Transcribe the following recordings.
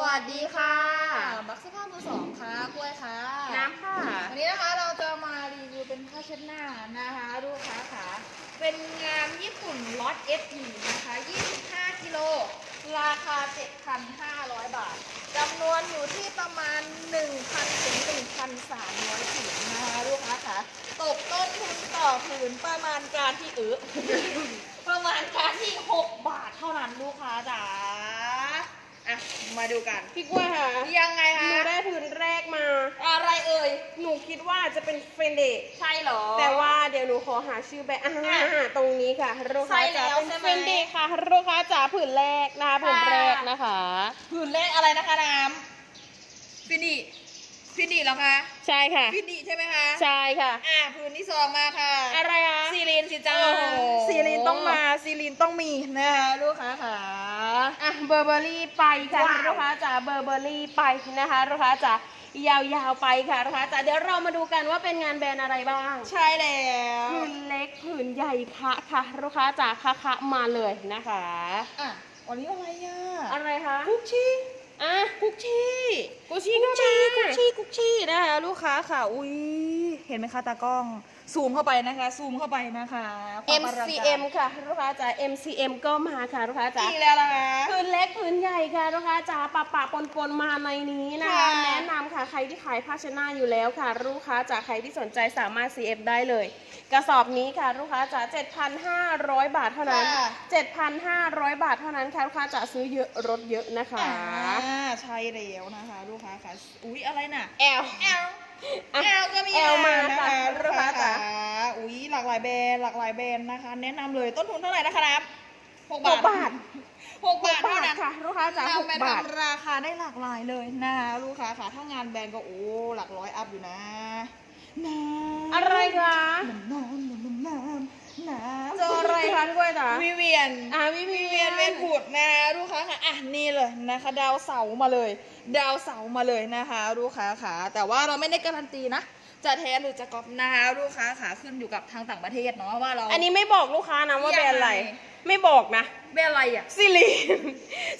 วัสดีค่ะบักเสื้อผ้ามือสองค่ะกล้วยค่ะ น้ำค่ะ วันนี้นะคะเราจะมารีวิวเป็นผ้าเช็ดหน้านะคะลูกค้าค่ะ เป็นงานญี่ปุ่นล็อต S 1นะคะ 25 กิโล ราคา 7,500 บาทจำนวนอยู่ที่ประมาณ 1,000 ถึง 1,300ผืนนะคะลูกค้าค่ะ ตกต้นทุนต่อผืนประมาณการที่อึประมาณการที่ 6 บาทเท่านั้นลูกค้าจ๋า อะ มาดูกัน พี่กล้วยค่ะยังไงหคะ นูได้พื้นแรกมา อะไรเอ่ย หนูคิดว่าจะเป็นเฟนเดใช่เหรอ แต่ว่าเดี๋ยวหนูขอหาชื่อแบรนด์อ่าอะตรงนี้ค่ะลูกค้าใช่จ๋าแล้วเป็นใช่ไหม เฟนเดค่ะลูกค้าจ๋าผืนแรกนะคะผืนแรกนะคะ ผืนแรกอะไรนะคะน้ำฟินิฟินิเหรอคะ ใช่ค่ะ ฟินิใช่ไหมคะใช่ค่ะ อ่าผืนที่สองมาค่ะ อะไรคะซีรีนสิจ้าโอ้โหซีรีนต้องมาซีรีนต้องมีนะคะลูกค้าค่ะอะเบอร์เบอรี่ไปค่ะว้าว ลูกค้าจ๋าเบอร์เบอรี่ไปนะคะลูกค้าจ๋ายาวๆไปค่ะลูกค้าจ๋าเดี๋ยวเรามาดูกันว่าเป็นงานแบรนด์อะไรบ้างใช่แล้วผืนเล็กผืนใหญ่คะค่ะลูกค้าจ๋าคะคะมาเลยนะคะ อะวันนี้อะไรอะอะไรคะกุ๊กชี่อะ กุ๊กชี่กุชิกุ๊ก็กชี่มากุ๊กชี่กุ๊ก แล้วลูกค้าค่ะ อุ้ยเห็นไหมคะตากล้องซูมเข้าไปนะคะ ซูมเข้าไปนะคะความอลังการ MCM ค่ะลูกค้าจ๋า MCM ก็มาค่ะลูกค้าจ๋าอีกแล้วนะคะผืนเล็กผืนใหญ่ค่ะลูกค้าจ๋าปะปะปนปนๆมาในนี้นะคะค่ะ แนะนำค่ะใครที่ขายผ้าเชดหนาอยู่แล้วค่ะ ลูกค้าจ๋าใครที่สนใจสามารถ CF ได้เลย กระสอบนี้ค่ะลูกค้าจ๋า7,500 บาทเท่านั้นค่ะ7,500 บาทเท่านั้นค่ะลูกค้าจ๋าซื้อเยอะลดเยอะนะคะ อ่าใช่แล้วนะคะ ลูกค้าค่ะ อุ๊ย อะไรน่ะแอลแอลอะ แอลก็มีแอลมานะค่ะคะลูลูกกค้าค้าจ๋าค่ะอุ๊ยหลากหลายแบรนด์หลากหลายแบรนด์นะคะ แนะนำเลยต้นทุนเท่าไหร่นะคะนับหกหบากทบาทหกบาทเท่านั้น ค่ะลูกค้าจ๋าเราหกไปบาท ทำราคาได้หลากหลายเลยนะคะลูกค้าค่ะถ้างานแบรนด์ก็โอ้หลักร้อยอัพอยู่นะน้ำอะไรคะ น้ำน้ำน้ำน้ำน้ำ เจออะไรคะพี่กล้วยจ๋าวิเวียนอ่าวิเวียนเวียนเวียนผุดนะลูกค้าค่ะอะนี่เลยนะคะ ดาวเสาร์มาเลย ดาวเสาร์มาเลยนะคะลูกค้าค่ะแต่ว่าเราไม่ได้การันตีนะจะแท้หรือจะก๊อปนะคะลูกค้าค่ะขึ้นอยู่กับทางต่างประเทศเนาะว่าเรา อันนี้ไม่บอกลูกค้านะว่าแบรนด์อะไรยังไงไม่บอกนะ แบรนด์อะไรอะซิลีน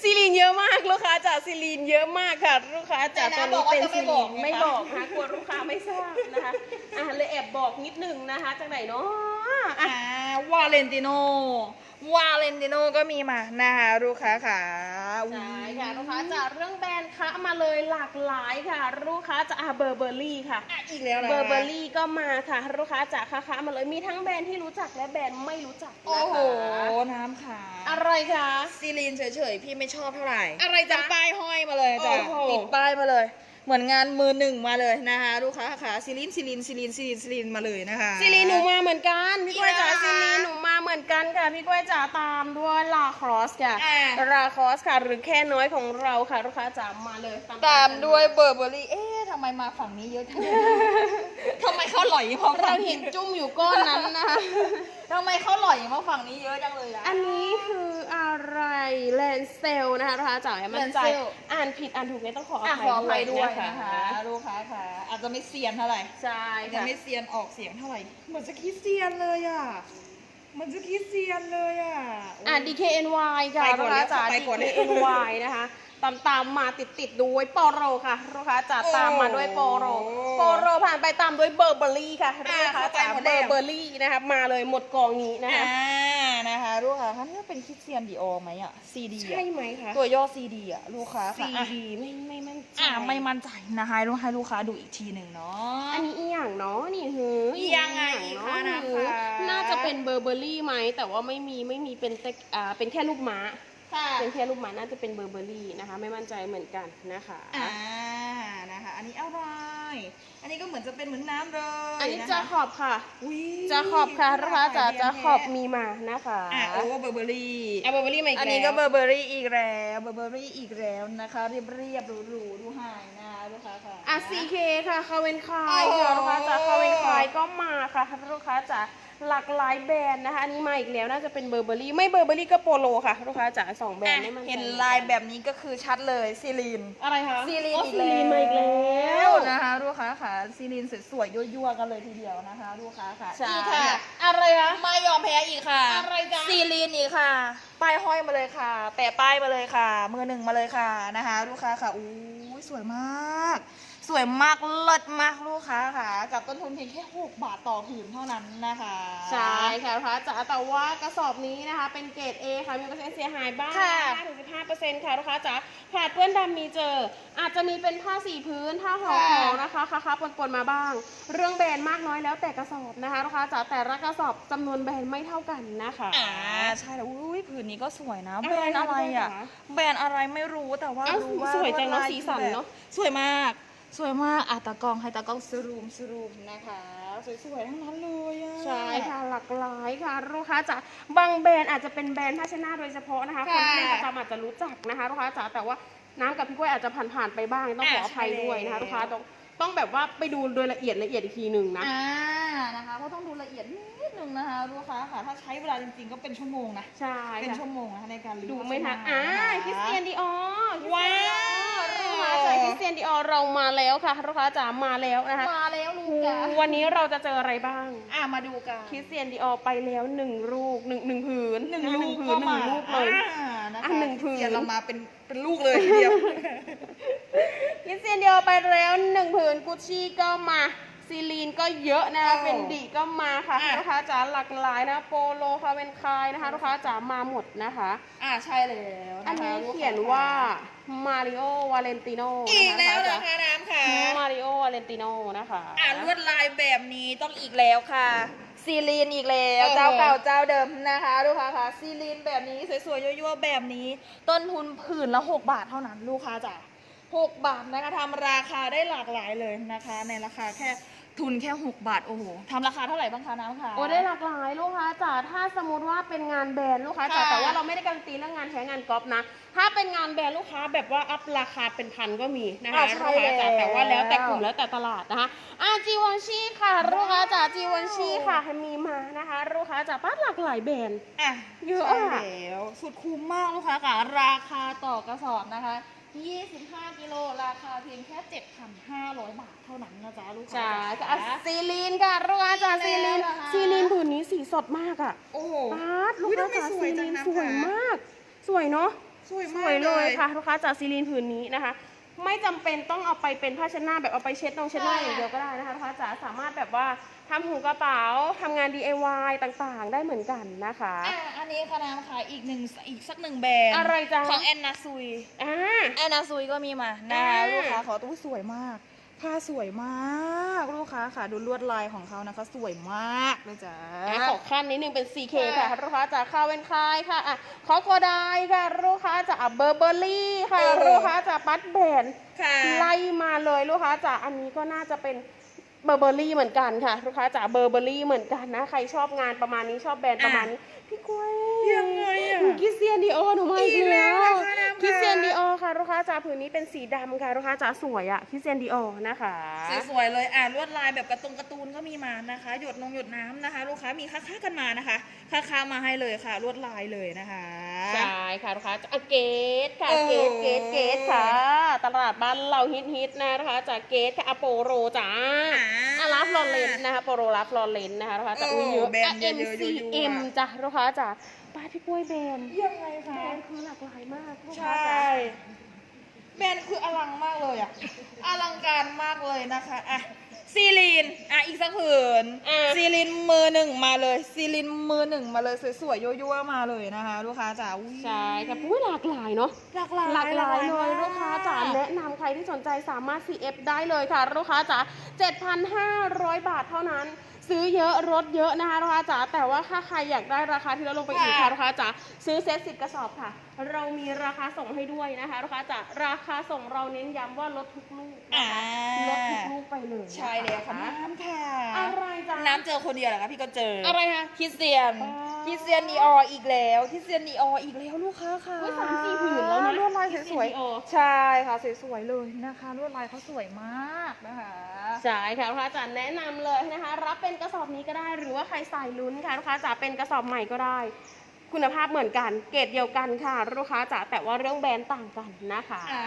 ซิลีนเยอะมากลูกค้าจากซิลีนเยอะมากค่ะ ลูกค้าจากแต่ตัวนะนี้เป็นบอกว่าจะไม่ซิบลีอกนไงคะไม่บอกค่ะกลัวลูกค้าไม่ทราบนะคะ อะเลยแอบบอกนิดนึงนะคะจากไหนเนาะอะอ่าวาเลนติโน วาเลนติโนก็มีมานะคะลูกค้าค่ะอุ๊ยใช่ค่ะลูกค้าจากเรื่องแบรนด์คะมาเลยหลากหลายค่ะลูกค้าจากเบอร์เบอรี่ค่ะ อะอีกแล้วนะ เบอร์เบอรี่ก็มาค่ะลูกค้าจากค้าๆมาเลยมีทั้งแบรนด์ที่รู้จักและแบรนด์ไม่รู้จักโอ้นะโหคะน้ำขาอะไรคะ ซีลีนเฉยๆ พี่ไม่ชอบเท่าไหร่อะไรจ๊ะติดป้ายห้อยมาเลยจ้ะโอ้โห ติดป้ายมาเลย เหมือนงานมือหนึ่งมาเลยนะคะลูกค้าค่ะซีลีนซีลีนซีลีนซีลีนซีลีนมาเลยนะคะซิลีนหนูมาเหมือนกันพี่กล้วยจ๋าอีกแล้วซิเหรอลีนหนูมาเหมือนกันค่ะพี่กล้วยจ๋าตามด้วยลาครอสค่ะอ่าลาครอสค่ะหรือแค่น้อยของเราค่ะลูกค้าจ๋ามาเลยตามด้วยเบอร์เบอรี่เอ๊ะทำไมมาฝั่งนี้เยอะจังทำไมเขาหล่อยมาเราฝั่งเห็นจุ่มอยู่ก้อนนั้นนะคะทำไมเขาหล่อยมาฝั่งนี้เยอะจังเลยอะอันนี้คืออะไรแล นเซลนะคะลูกค้าจ๋าให้มั่นใจ Lancel อ่านผิดอ่านถูกเนี่ยต้องขอออะภัขออภัยด้วยนะนะคะคะลูกค้าค่ะอาจจะไม่เซียนเท่าไหร่ใช่อาจจะค่ะไม่เซียนออกเสียงเท่าไหร่เหมือนจะคิดเซียนเลยอะเหมือนจะคิดเซียนเลยอะอะ DKNY ค่ะไปก่ลูอนกค้าจ๋าเลยไปก่อนเลย DKNY นะคะ ตามตามมาติดติดๆด้วยโปโรค่ะลูกค้าจ๋าตามมาด้วยโปโรโอ้โปโรผ่านไปตามด้วยเบอร์เบอรี่ค่ะลูกค้าจ๋าเข้าไปหมดเบแล้อวร์เบอรี่นะคะมาเลยหมดกองนี้นะคะอ่านะคะลูกค้าคะนี่เป็นคิดเซียนดีออไหมอะซีดีใช่ไหมคะตัวย่อซีดีอะลูกค้าค่ะ CD อะไม่ไม่มั่นใจอ่าไม่มั่นใจนะคะลูกให้ลูกค้าดูอีกทีหนึ่งเนาะอันนี้อีหยังเนาะนี่หือยังไงอีหคะเนาะนะคะหือน่าจะเป็นเบอร์เบอรี่ไหมแต่ว่าไม่มีไม่มีเป็นเต็กอ่าเป็นแค่รูปม้า ค่ะเป็นแค่รูปม้าน่าจะเป็นเบอร์เบอรี่นะคะ ไม่มั่นใจเหมือนกันนะคะอ่านะคะ อันนี้อะไรอันนี้ก็เหมือนจะเป็นเหมือนน้ำเลยอันนี้คจะขอบค่ะอุ๊ยจะขอบค่ะลูกค้าจ๋าหลยจะแบรนด์ขอบแท้มีมานะคะอะโอ้เบอร์เบอรี่อะเบอร์เบอรี่มาอีกอันแล้วนี้ก็เบอร์เบอรี่อีกแล้วเบอร์เบอรี่อีกแล้วนะคะ เรียบเรียบๆหรูๆดูหายนะลูกค้าค่ะอะ CK ค่ะคาเวนคายโอ้โหค่ะลูกค้าจ๋าคาเวนคายก็มาค่ะลูกค้าจ๋า หลากหลายแบรนด์นะคะอันนี้มาอีกแล้วน่าจะเป็นเบอร์เบอรี่ไม่เบอร์เบอรี่ก็โปโลค่ะลูกค้าจ๋าสองแบรนอะด์ไม่มั่นใจเห็นลายแบบนี้ก็คือชัดเลยซีลีน อะไรคะซีรีนอ๋ออีกซีแล้วรีนมาอีกแล้วนะคะลูกค้าค่ะซีรีนสวยๆยั่วๆกันเลยทีเดียวนะคะลูกค้าค่ะใช่อีกค่ะ อะไรคะไม่ยอมแพ้อีกค่ะ อะไรจ๊ะซีรีนอีกค่ะ ป้ายห้อยมาเลยค่ะแปะป้ายมาเลยค่ะมือหนึ่งมาเลยค่ะนะคะ ลูกค้าค่ะอู้ยสวยมาก สวยมากเลิศมากลูกค้าค่ะ กับต้นทุนเพียงแค่ 6 บาทต่อผืนเท่านั้นนะคะ ใช่ค่ะลูกค้าจ๋าแต่ว่ากระสอบนี้นะคะ เป็นเกรด A ค่ะมีเปอร์เซ็นต์เสียหายบ้างค่ะ5-15%ค่ะลูกค้าจ๋าขาดเปื้อนดำมีเจอ อาจจะมีเป็นผ้าสีพื้นผ้าห่อของนะคะค้าๆปนๆมาบ้าง เรื่องแบรนด์มากน้อยแล้วแต่กระสอบนะคะลูกค้าจ๋าแต่ละกระสอบจำนวนแบรนด์ไม่เท่ากันนะคะอ่าใช่แล้วอุ้ยผืนนี้ก็สวยนะอะไรแบรนด์อะไรอะคะแบรนด์อะไรไม่รู้แต่ว่าเอ้ารู้ว่าสวยจังเนอะลสีสันเนอะสวยมาก สวยมากอะตากล้องให้ตากล้องสรูมสรูมนะคะ สวยๆทั้งนั้นเลยอะใช่ค่ะหลากหลายค่ะลูกค้าจ๋าบางแบรนด์อาจจะเป็นแบรนด์ภาชนะโดยเฉพาะนะคะคนค่ะที่เล่นประจำอาจจะรู้จักนะคะลูกค้าจ๋าแต่ว่าน้ำกับพี่กล้วยอาจจะผ่านๆไปบ้างต้องขออภัยด้วยนะคะใช่แล้วลูกค้าต้องต้องแบบว่าไปดูโดยละเอียดละเอียดอีกทีหนึ่งนะอ่านะคะเพราะต้องดูละเอียดนิด นึงนะคะลูกค้าค่ะ ถ้าใช้เวลาจริงๆก็เป็นชั่วโมงนะ ใช่เป็นค่ะชั่วโมงนะคะในการรีวิวดูไม่ทันโฆษณอ่าะะคริสเตียนดีออว้าวลูกค้าจ๋าคริสเตียนดีออเรามาแล้วค่ะลูกค้าจ๋ามาแล้วนะคะมาแล้วลูกจ้ะวันนี้เราจะเจออะไรบ้างอะมาดูกันคริสเตียนดีออไปแล้วหนึ่งลูกหนึ่งหนึ่งผืนหนึ่งะลูกผืก็นหนึ่มางลูกเลย อ่านะคะอะหนึ่งผืนเสียเรามาเป็นเป็นลูกเลยทีเดียว คริสเตียนดีออไปแล้วหนึ่งผืนกุชชี่ก็มา ซีลีนก็เยอะนะคะโอ้เฟนดีก็มาค่ะอะ ลูกค้าจ๋าหลากหลายนะโปโลคาเวนคายนะคะลูกค้าจ๋ามาหมดนะคะ อ่าใช่แล้วนะคะอันนี้ลูกค้เขียนว่ามาริโอวาเลนติโนอีกแล้วนะนะคะคะน้ำค่ะมาริโอวาเลนติโนนะคะอ่าลวดลายแบบนี้ต้องอีกแล้วค่ะ ซีลีนอีกแล้วเออเจ้าเก่าเจ้าเดิมนะคะลูกค้าค่ะซีลีนแบบนี้สวยๆยั่วๆแบบนี้ ต้นทุนผืนละ 6 บาทเท่านั้นลูกค้าจ๋า6บาทนะคะทำราคาได้หลากหลายเลยนะคะ ในราคาแค่ ทุนแค่ 6 บาท โอ้โหทำราคาเท่าไหร่บ้างคะน้ำค่ะโอ้ได้หลากหลายลูกค้าจ๋าถ้าสมมติว่าเป็นงานแบรนด์ลูกค้าจ๋าค่ะแต่ว่าเราไม่ได้การันตีเรื่องงานแท้งานก๊อปนะ ถ้าเป็นงานแบรนด์ลูกค้าแบบว่าอัพราคาเป็นพันก็มีนะคะอ่าลูใช่กค้าจ๋าแล้ว แต่ว่าแล้วแต่กลุ่มแล้วแต่ตลาดนะคะอ่าจีวันชีค่ะลูกค้าจ๋าจีวันชีค่ะมีมานะคะลูกค้าจ๋าป้าหลากหลายแบรนด์ อะเยอะใช่อะแล้ว สุดคุ้มมากลูกค้าค่ะ ราคาต่อกระสอบนะคะ 25 กิโล ราคาเพียงแค่ 7,500 บาทเท่านั้นนะจ๊ะลูกค้าใช่จ๋าค่ะอะซีลีนค่ะลูกค้าจ๋าซีซีลีลีนนแล้วนะคะซีลีนผืนนี้สีสดมากอะโอ้โห ปาดลูกอุ๊ยค้าทำไมจ๋าสวยซีจัลีงนนะสวยคะมาก สวยเนาะ สวยสมากวยเลยค่ะลูกค้าจากซีรีนผืนนี้นะคะ ไม่จำเป็นต้องเอาไปเป็นผ้าเช็ดหน้าแบบเอาไปเช็ดนองเช็ดหน้าอย่างเดียวก็ได้นะคะลูกค้าจ๋าสามารถแบบว่าทำหูกระเป๋าทำงาน DIY ต่างๆ ได้เหมือนกันนะคะ อะอันนี้ค่ะน้ำค่ะอีกหนึ่งอีกสักหนึ่งแบรนด์อะไรจ๊ะ ของแอนนาซุยอ่า แอนนาซุยก็มีมานะอ่า ลูกค้าขอตู้สวยมาก ผ้าสวยมากลูกค้าค่ะดูลวดลายของเขานะคะ สวยมากเลยจ้าอะขอขั้นนิดนึงเป็น CK ค่ะค่ะลูกค้าจ๋าข้าวเวนคายค่ะอะขอโกไดค่ะลูกค้าจ๋าเบอร์เบอรี่ค่ะโอ้โหลูกค้าจ๋าปัดแบรนด์ค่ะไล่มาเลยลูกค้าจ๋าอันนี้ก็น่าจะเป็นเบอร์เบอรี่เหมือนกันค่ะลูกค้าจ๋าเบอร์เบอรี่เหมือนกันนะใครชอบงานประมาณนี้ชอบแบรนด์ประมาณนี้พี่กล้วยยังไงอะหนูคิสเซียนดีออหนูมาอีอีกกแล้แล้ววนะคะน้ำค่ะ คิสเซียนดีออค่ะ ลูกค้าจ๋าผืนนี้เป็นสีดำค่ะลูกค้าจ๋าสวยอะคิสเซียนดีออนะคะ สวยๆเลยอะลวดลายแบบการะตุงการ์ตูนก็มีมานะคะ หยดนงหยดน้ำนะคะ ลูกค้ามีค้าๆกันมานะคะค้าๆมาให้เลยค่ะ ลวดลายเลยนะคะ ใช่ค่ะลูกค้าจ๋าอะเกตค่ะโอ้เกตเกตเกตค่ะ ตลาดบ้านเราฮิตฮิตๆนะนะคะจากเกตค่ะอโปโรจ้าอาราฟลอเรนนะคะโปรลาฟลอเรนนะคะลูกค้าจ๋าโอ้อุ้ยเยอะแบรนด์เยอะๆ MCM ยั่วๆจ้ะลูกค้าจ๋าป้าพี่กล้วยแบรนด์ยังไงแบคะรนด์คือหลากหลายมากลูกใชค้าจ๋า่ แบรนด์คืออลังมากเลยอะ อลังการมากเลยนะคะอะซีลีนอะอีกสักผืนอะ ซีลีนมือหนึ่งมาเลยซีลีนมือหนึ่งมาเลยสวยๆยั่วๆมาเลยนะคะ ลูกค้าจ๋าอุ๊ยใช่ค่ะอุ้ยหลากหลายเนาะ หลากหลายหลากหลายเลยมลูกค้าจ๋าแนะนำใครที่สนใจสามารถ CF ได้เลยค่ะ ลูกค้าจ๋า7,500 บาทเท่านั้น ซื้อเยอะลดเยอะนะคะลูกค้าจ๋าแต่ว่าถ้าใครอยากได้ราคาที่ลดลงไปอีกค่ะลูกค้าจ๋าซื้อเซ็ตสิบกระสอบค่ะ เรามีราคาส่งให้ด้วยนะคะลูกค้าจ๋าราคาส่งเราเน้นย้ำว่าลดทุกลูกอ่านะคะลดทุกลูกไปเลยนะคะใช่แล้วค่ะน้ำค่ะอะไรจ๊ะน้ำเจอคนเดียวเหรอคะพี่ก็เจอออะไรคะคริสเตียนอ๋อคริสเตียนดีอออีกแล้วคริสเตียนดีอออีกแล้วลูกค้าค่ะอุ๊ยสามสี่ผืนแล้วนะลวดลายสวยโอๆใช่ค่ะสวยๆเลยนะคะลวดลายเขาสวยมากนะคะใช่ค่ะลูกค้าจ๋าแนะนำเลยนะคะ รับเป็นกระสอบนี้ก็ได้ หรือว่าใครใส่ลุ้นค่ะลูกค้าจ๋าเป็นกระสอบใหม่ก็ได้ คุณภาพเหมือนกัน เกรดเดียวกันค่ะ ลูกค้าจ๋าแต่ว่าเรื่องแบรนด์ต่างกันนะคะอ่า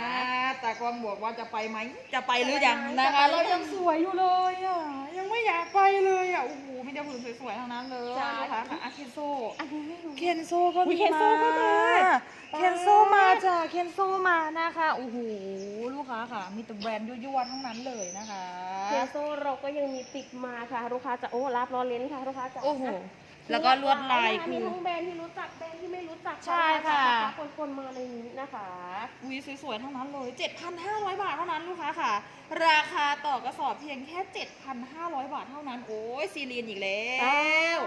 แต่กวางบอกว่าจะไปไหม จะไปหรือยังจะไปนะคะจะไปเรายังสวยอยู่เลยอะ ยังไม่อยากไปเลยอะ โอ้โหมีแต่ผืนสวยๆทั้งนั้นเลยใช่นะคะค่ะอาเคนโซอันนี้ไม่รู้เคนโซก็อุ๊มียเคนโซก็มาเคนโซมาจ้ะเคนโซมานะคะโอ้โหลูกค้าค่ะ มีแต่แบรนด์ยั่วๆทั้งนั้นเลยนะคะเทโซเราก็ยังมีติดมาค่ะ ลูกค้าจ๋าโอ้รับรอเลนค่ะลูกค้าจ๋าโอ้โหอะ แล้วก็ลวดลายนะคะคืมีอ ทั้งแบรนด์ที่รู้จักแบรนด์ที่ไม่รู้จักใช่ค่ะคนๆมาในนี้นะคะ อุ้ยสวยๆทั้งนั้นเลย 7,500 บาทเท่านั้นลูกค้าค่ะ ราคาต่อกระสอบเพียงแค่ 7,500 บาทเท่านั้น โอ้ยซีรีนอีกแล้ว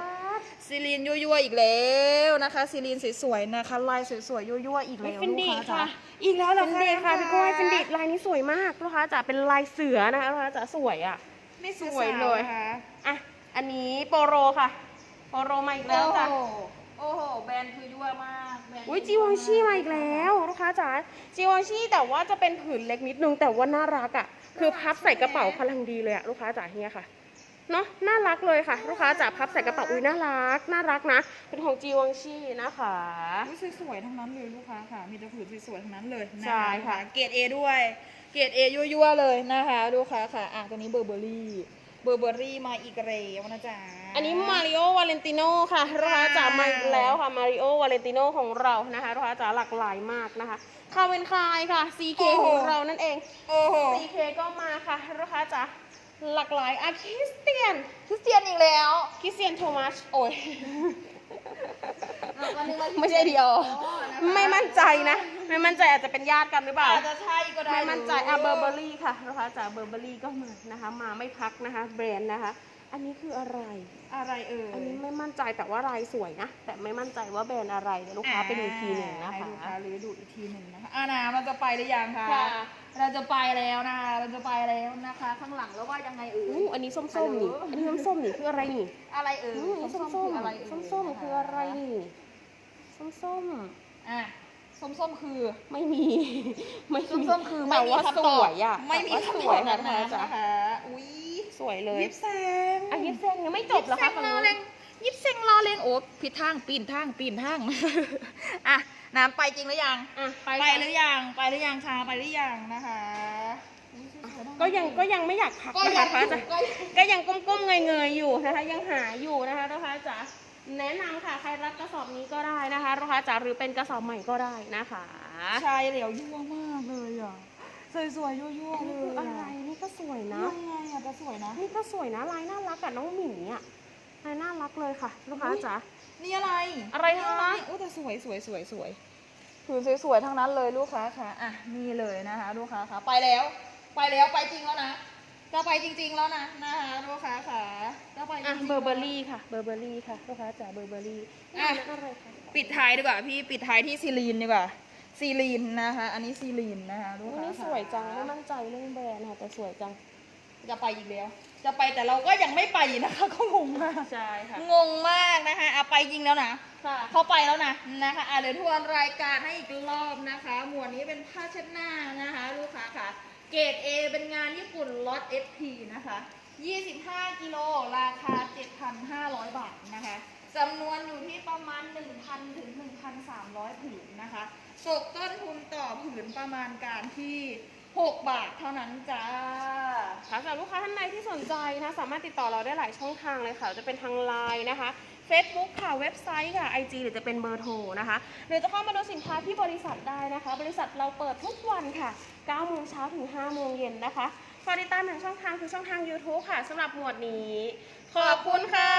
ซีรีนยั่วๆอีกแล้วนะคะซีรีนสวยๆนะคะลายสวยๆยั่วๆอีกแล้วฟินลูกดีค้าจ๋าค่ะอีกแล้วเหรอฟินดีค่ะพี่ก้อยฟินดีลายนี้สวยมากลูกค้าจ๋าเป็นลายเสือนะคะลูกค้าจ๋าสวยอะ ไม่สวยเลยค่ะอะ อันนี้โปโรค่ะ โปโรมาอีกแล้วจ้ะโอ้โหโอ้โห แบรนด์คือยั่วมากแบรนด์อุ้ยจีวองชีมาอีกแล้วลูกค้าจ๋าจีวองชีแต่ว่าจะเป็นผืนเล็กนิดนึง แต่ว่าน่ารักอะ คือพับใส่กระเป๋าพลังดีเลยอะลูกค้าจ๋าเฮียค่ะเนาะน่ารักเลยค่ะ ลูกค้าจ๋าพับใส่กระเป๋าอุ้ยน่ารัก น่ารักนะ เป็นของจีวองชีนะคะ อุ๊ยสวยๆทั้งนั้นเลยลูกค้าค่ะ มีแต่ผืนสวยๆทั้งนั้นเลยนใช่ค่ะ เกรดเอด้วย เกรดเอยั่วๆเลยนะคะ ลูกค้าค่ะอะตัวนี้เบอร์เบอรี่ เบอร์เบอรี่มาอีกแล้วนะจ๊ะ อันนี้มาริโอวาเลนติโนค่ะลูกค้าจ๋ามาอีกแล้วค่ะมาริโอวาเลนติโนของเรานะคะลูกค้าจ๋าหลากหลายมากนะคะคาเวนคลายค่ะ CK ของเรานั่นเอง โอ้โห CK ก็มาค่ะลูกค้าจ๋าหลากหลายอาคริสเตียนคริสเตียนอีกแล้ว คริสเตียนโทมัสโอ้ย ไม่ใช่เดียวไม่มั่นใจนะ ไม่มั่นใจอาจจะเป็นญาติกันหรือเปล่า อาจจะใช่ก็ได้ ไม่มั่นใจอะเบอร์เบอรี่ค่ะลูกค้าจ๋าเบอร์เบอรี่ก็มานะคะ มาไม่พักนะคะ แบรนด์นะคะ อันนี้คืออะไร อะไรเอ่ยอันนี้ไม่มั่นใจแต่ว่าลายสวยนะ แต่ไม่มั่นใจว่าแบรนด์อะไรเดี๋ยวลูกค้าไปดูอีกทีหนึ่งนะให้คะลูกค้าหรือดูอีกทีหนึ่งนะคะอ่านาเราจะไปหรือยังคะค่ะเราจะไปแล้วนะคะเราจะไปแล้วนะคะ ข้างหลังแล้วว่ายังไงเอ่อู้ยอันนี้ส้มๆนี่ฮัลโหลอันนี้ส้มๆนี่คืออะไรนี่ อะไรเอ่ยอู้อันนี้ส้มคือๆอะไรเอ่ยส้มๆคืออะไรนี่ส้มอะส้มๆคือๆไม่มี ไม่มีส้มๆคือแต่ว่าคำสตอบวยอะไม่มีแต่ว่าคำสตวอยบค่ะนะลูกค้าจ๋านะคะอุ้ย สวยเลยยิบแซงอันยิปเซนยังไม่จบเหรอคะยิบแซงรอเลงยิบแซงรอเลงโอ้ผิดทางปีนทางปีนทางอะน้ำไปจริงหรือยังอะไปไปค่ะหรือยังไปหรือยังคะไปหรือยังนะคะ ก็ยังก็ยังไม่อยากพักก็นะยัคะงลูกค้าจ๋าก็ยังก็ยังก้มๆเงยๆอยู่นะคะ ยังหาอยู่นะคะลูกค้าจ๋าแนะนำค่ะใครรับกระสอบนี้ก็ได้นะคะลูกค้าจ๋าหรือเป็นกระสอบใหม่ก็ได้นะคะชายเหลียวยั่วมากเลยอะ สวยๆยั่วๆนี่เลคือยอะไรนี่ก็สวยนะ ยังไงอะแต่สวยนะ นี่ก็สวยนะลายน่ารักกับน้องหมีอะลายน่ารักเลยค่ะ ลูกค้าจ๋า นี่อะไรอะไรคะโอ้แต่สวยสวยสวยสวยผืนสวยๆทั้งนั้นเลยลูกค้าค่ะอะนี่เลยนะคะ ลูกค้าค่ะไปแล้ว ไปแล้วไปจริงแล้วนะจะไปจริง ๆแล้วนะนะคะลูกค้าค่ะจะไปจอะริงๆเบอร์เบอรี่ค่ะ เบอร์เบอรี่ค่ะ ลูกค้าจ๋าเบอร์เบอรี่อะนี่อะไรคะ ปิดท้ายดีกว่าพี่ปิดท้ายที่ซีลีนดีกว่า ซีลีนนะคะ อันนี้ซีลีนนะคะลูกอุ๊ยค้านี่ค่ะสวยจังไม่มั่นใจเรื่องแบรนด์ค่ะแต่สวยจัง จะไปอีกแล้ว จะไปแต่เราก็ยังไม่ไปนะคะ ก็งงมากใช่ค่ะงงมากนะคะเอาไปจริงแล้วนะค่ะเข้าไปแล้วนะนะคะอะเดี๋ยวทวนรายการให้อีกรอบนะคะ หมวดนี้เป็นผ้าเช็ดหน้านะคะ ลูกค้าค่ะ เกรด A เป็นงานญี่ปุ่นล็อต SP นะคะ 25 กิโลราคา 7,500 บาทนะคะ จำนวนอยู่ที่ประมาณ 1,000 ถึง 1,300 ผืนนะคะตกต้นทุนต่อผืนประมาณการที่ 6 บาทเท่านั้นจ้า ค่ะสำหรับลูกค้าท่านใดที่สนใจนะสามารถติดต่อเราได้หลายช่องทางเลยค่ะ จะเป็นทางไลน์นะคะ Facebook ค่ะ เว็บไซต์ค่ะ IG หรือจะเป็นเบอร์โทรนะคะ หรือจะเข้ามาดูสินค้าที่บริษัทได้นะคะ บริษัทเราเปิดทุกวันค่ะ9โมงเช้าถึง5โมงเย็นนะคะฝากติดตามหนึ่งช่องทางคือช่องทาง YouTube ค่ะสำหรับหมวดนี้ ขอบคุณค่ะ